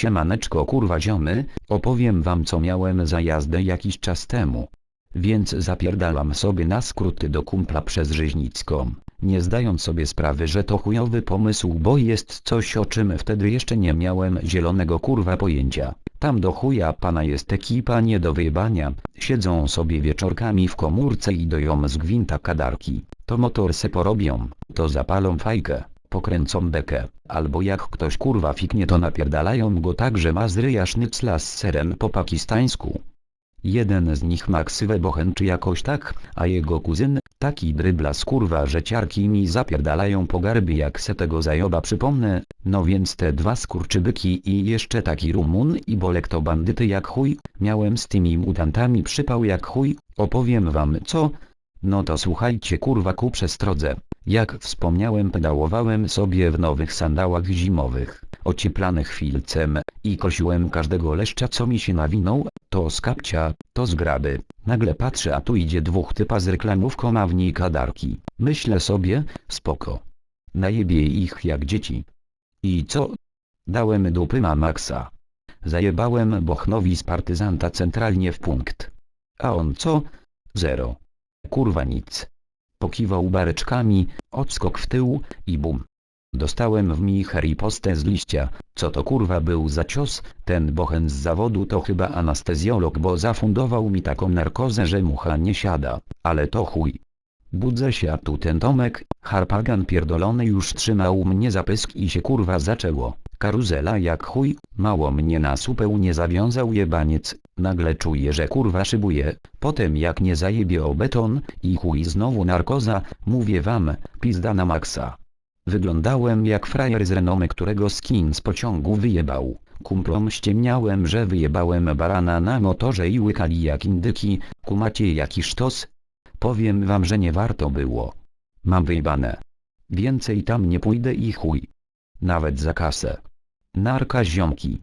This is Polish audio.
Siemaneczko kurwa ziomy, opowiem wam co miałem za jazdę jakiś czas temu. Więc zapierdalam sobie na skróty do kumpla przez Żyźnicką, nie zdając sobie sprawy, że to chujowy pomysł, bo jest coś o czym wtedy jeszcze nie miałem zielonego kurwa pojęcia. Tam do chuja pana jest ekipa nie do wyjebania, siedzą sobie wieczorkami w komórce i doją z gwinta kadarki, to motor se porobią, to zapalą fajkę, pokręcą dekę, albo jak ktoś kurwa fiknie to napierdalają go tak, że ma z ryja sznycla z serem po pakistańsku. Jeden z nich ma ksywę bochen czy jakoś tak, a jego kuzyn, taki drybla kurwa, że ciarki mi zapierdalają po garbie jak se tego zajoba przypomnę, no więc te dwa skurczybyki i jeszcze taki Rumun i Bolek to bandyty jak chuj, miałem z tymi mutantami przypał jak chuj, opowiem wam co? No to słuchajcie kurwa ku przestrodze, jak wspomniałem pedałowałem sobie w nowych sandałach zimowych, ocieplanych filcem, i kosiłem każdego leszcza co mi się nawinął, to z kapcia, to z graby. Nagle patrzę a tu idzie dwóch typa z reklamówką a w niej kadarki. Myślę sobie, spoko. Najebie ich jak dzieci. I co? Dałem dupy na maksa. Zajebałem Bochnowi z partyzanta centralnie w punkt. A on co? Zero. Kurwa nic. Pokiwał bareczkami, odskok w tył i bum. Dostałem w mich ripostę z liścia, co to kurwa był za cios, ten bochen z zawodu to chyba anestezjolog bo zafundował mi taką narkozę że mucha nie siada, ale to chuj. Budzę się a tu ten Tomek, harpagan pierdolony już trzymał mnie za pysk i się kurwa zaczęło, karuzela jak chuj, mało mnie na supeł nie zawiązał jebaniec, nagle czuję że kurwa szybuje, potem jak nie zajebie o beton, i chuj znowu narkoza, mówię wam, pizda na maksa. Wyglądałem jak frajer z renomy, którego skin z pociągu wyjebał. Kumplom ściemniałem, że wyjebałem barana na motorze i łykali jak indyki, kumacie jaki sztos? Powiem wam, że nie warto było. Mam wyjebane. Więcej tam nie pójdę i chuj. Nawet za kasę. Narka ziomki.